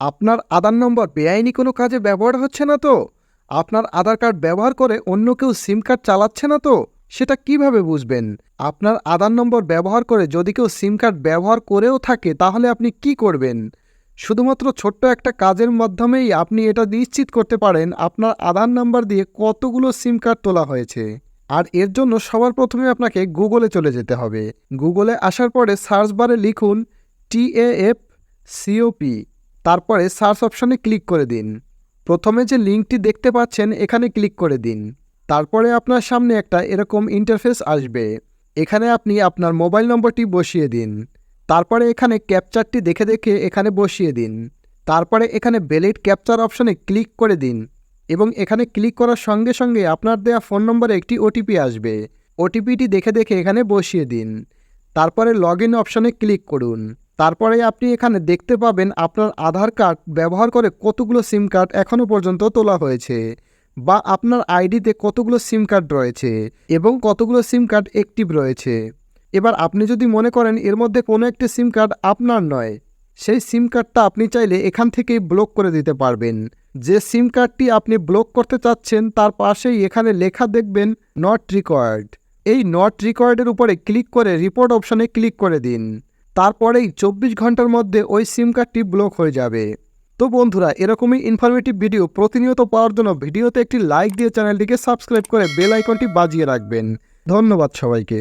আপনার আধার নম্বর বেআইনি কোনো কাজে ব্যবহার হচ্ছে না তো? আপনার আধার কার্ড ব্যবহার করে অন্য কেউ সিম কার্ড চালাচ্ছে না তো? সেটা কীভাবে বুঝবেন? আপনার আধার নম্বর ব্যবহার করে যদি কেউ সিম কার্ড ব্যবহার করেও থাকে, তাহলে আপনি কি করবেন? শুধুমাত্র ছোট্ট একটা কাজের মাধ্যমেই আপনি এটা নিশ্চিত করতে পারেন, আপনার আধার নাম্বার দিয়ে কতগুলো সিম কার্ড তোলা হয়েছে। আর এর জন্য সবার প্রথমে আপনাকে গুগলে চলে যেতে হবে। গুগলে আসার পরে সার্চ বারে লিখুন টিএএফ সিওপি। তারপরে সার্চ অপশানে ক্লিক করে দিন। প্রথমে যে লিঙ্কটি দেখতে পাচ্ছেন, এখানে ক্লিক করে দিন। তারপরে আপনার সামনে একটা এরকম ইন্টারফেস আসবে। এখানে আপনি আপনার মোবাইল নম্বরটি বসিয়ে দিন। তারপরে এখানে ক্যাপচারটি দেখে দেখে এখানে বসিয়ে দিন। তারপরে এখানে বেলিড ক্যাপচার অপশানে ক্লিক করে দিন এবং এখানে ক্লিক করার সঙ্গে সঙ্গে আপনার দেয়া ফোন নম্বরে একটি ওটিপি আসবে। ওটিপিটি দেখে দেখে এখানে বসিয়ে দিন। তারপরে লগ ইন অপশানে ক্লিক করুন। তারপরে আপনি এখানে দেখতে পাবেন আপনার আধার কার্ড ব্যবহার করে কতগুলো সিম কার্ড এখনও পর্যন্ত তোলা হয়েছে বা আপনার আইডিতে কতগুলো সিম কার্ড রয়েছে এবং কতগুলো সিম কার্ড অ্যাক্টিভ রয়েছে। এবার আপনি যদি মনে করেন এর মধ্যে কোনো একটি সিম কার্ড আপনার নয়, সেই সিম কার্ডটা আপনি চাইলে এখান থেকেই ব্লক করে দিতে পারবেন। যে সিম কার্ডটি আপনি ব্লক করতে চাচ্ছেন, তার পাশেই এখানে লেখা দেখবেন নট রিকোয়ার্ড এই নট রিকোয়ার্ডের উপরে ক্লিক করে রিপোর্ট অপশানে ক্লিক করে দিন। তারপরেই চব্বিশ ঘণ্টার মধ্যে ওই সিম কার্ডটি ব্লক হয়ে যাবে। তো বন্ধুরা, এরকমই ইনফরমেটিভ ভিডিও প্রতিনিয়ত পাওয়ার জন্য ভিডিওতে একটি লাইক দিয়ে চ্যানেলটিকে সাবস্ক্রাইব করে বেল আইকনটি বাজিয়ে রাখবেন। ধন্যবাদ সবাইকে।